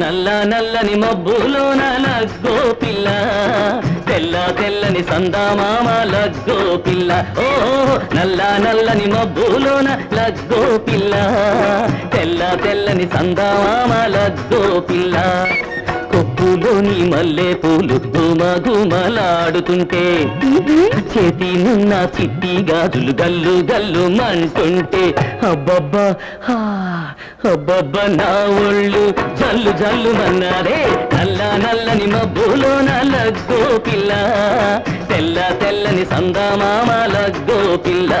నల్ల నల్లని మబ్బులోన లగ్గో పిల్ల. తెల్ల తెల్లని సందామామ లగ్గో పిల్ల. ఓ నల్ల నల్లని మబ్బులోన లగ్గో పిల్ల. తెల్ల తెల్లని సందామామ లగ్గో పిల్ల. కొప్పులోని మల్లె పూలు గుమగుమలాడుతుంటే చేతి నున్న చిట్టి గాజులు గల్లు గల్లు మంటుంటే అబ్బబ్బా హా, అబ్బబ్బా నా ఒళ్ళు జల్లు జల్లు మన్నారే నల్ల నల్లని మబ్బులో నల్లగ్గో పిల్ల తెల్ల తెల్లని సందామామ లగ్గో పిల్ల.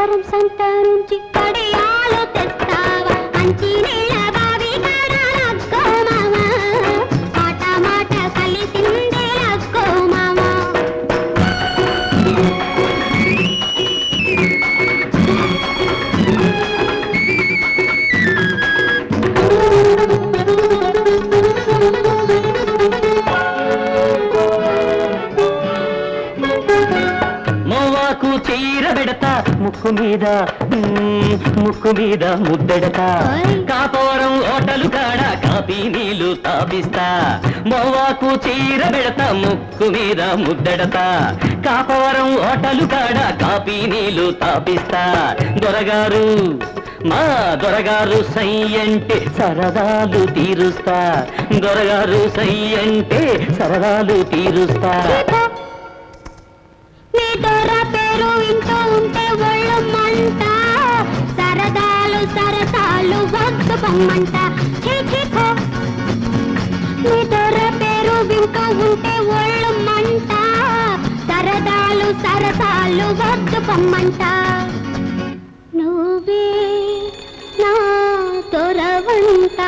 కాపవరం సంతరించి నుంచి తెస్తావా? మంచి నీళ్ళ బావి కాడ లక్కో మాట మాట కలిసిందే లక్కో మామ. చీర పెడతా ముక్కు మీద ముక్కు మీద ముద్దెడతా. కాపోరం ఓటలు కాడ కాపీ నీళ్ళు తాపిస్తా. మోవాకు చీర పెడతా ముక్కు మీద ముద్దెడతా. కాపోరం ఓటలు కాడ కాపీ నీళ్ళు తాపిస్తా. దొరగారు మా దొరగారు సై అంటే సరదాలు తీరుస్తా. దొరగారు సై అంటే సరదాలు తీరుస్తా. రమ్మంట. బొమ్మంట ఛీ, నీ దొర పేరు వింక ఉంటే ఒళ్ళు మంట. సరదాలు సరదాలు వద్దు బొమ్మంట నువ్వే నా దొరవంట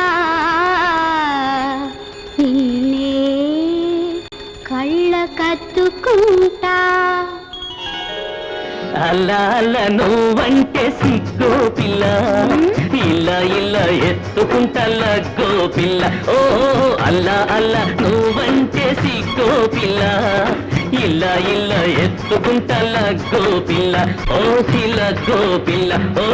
అల్లాల నువ్వంటే సిగ్గో పిల్ల. ఇలా ఇలా ఎత్తుకుంటా లగ్గో పిల్ల ఓ అల్లా అల్లా నువ్వంటే సిగ్గో పిల్ల. ఇలా ఇలా ఎత్తుకుంటా లగ్గో పిల్ల ఓ లగ్గో పిల్ల ఓ